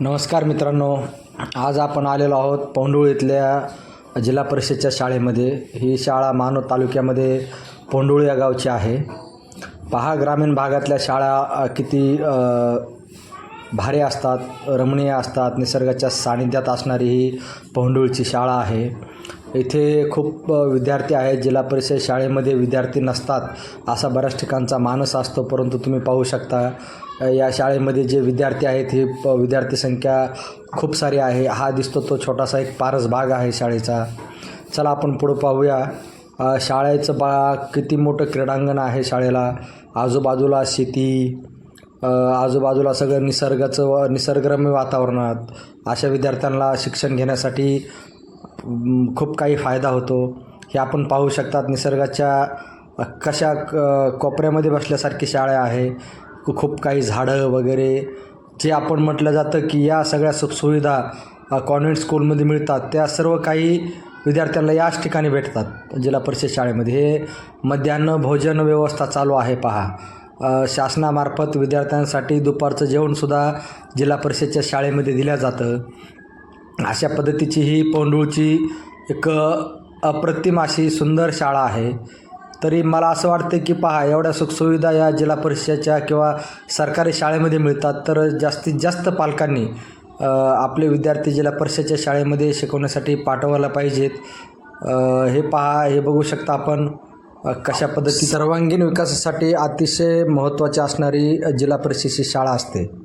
नमस्कार मित्रांनो आज आपण आलेलो आहोत पौंडुळ इथल्या जिल्हा परिषदच्या शाळेमध्ये. ही शाळा मानव तालुक्यामध्ये पौंडुळ या गावची आहे. पहा ग्रामीण भागातल्या शाळा किती भारी असतात रमणीय असतात निसर्गाच्या सानिध्यात असणारी ही पौंडुळची शाळा आहे. इथे खूप विद्यार्थी आहेत जिल्हा परिषद शाळेमध्ये विद्यार्थी नसतात असा बऱ्याच ठिकाणचा मानस असतो. परंतु तुम्ही पाहू शकता या शाळेमध्ये जे विद्यार्थी आहेत ही प विद्यार्थी संख्या खूप सारी आहे. हा दिसतो तो छोटासा एक पारस भाग आहे शाळेचा. चला आपण पुढं पाहूया. शाळेचं बा किती मोठं क्रीडांगण आहे शाळेला? आजूबाजूला शेती आजूबाजूला सगळं निसर्गाचं व निसर्गरम्य वातावरणात अशा विद्यार्थ्यांना शिक्षण घेण्यासाठी खूप काही फायदा होतो. हे आपण पाहू शकतात निसर्गाच्या कशा क- कोपऱ्यामध्ये बसल्यासारखी शाळा आहे. खूप काही झाडं वगैरे जे आपण म्हटलं जातं की या सगळ्या सुखसुविधा कॉन्व्हेंट स्कूलमध्ये मिळतात. त्या सर्व काही विद्यार्थ्यांना याच ठिकाणी भेटतात जिल्हा परिषद शाळेमध्ये. हे मध्यान्ह भोजन व्यवस्था चालू आहे पहा. शासनामार्फत विद्यार्थ्यांसाठी दुपारचं जेवणसुद्धा जिल्हा परिषदच्या शाळेमध्ये दिलं जातं. अशा पद्धतीची ही पौंडुळची एक अप्रतिम अशी सुंदर शाळा आहे. तरी मला असं वाटतं की पहा एवढ्या सुखसुविधा या जिल्हा परिषदेच्या किंवा सरकारी शाळेमध्ये मिळतात तर जास्तीत जास्त पालकांनी आपले विद्यार्थी जिल्हा परिषदेच्या शाळेमध्ये शिकवण्यासाठी पाठवायला पाहिजेत. हे पहा हे बघू शकता आपण कशा पद्धती सर्वांगीण विकासासाठी अतिशय महत्त्वाची असणारी जिल्हा परिषदेची शाळा असते.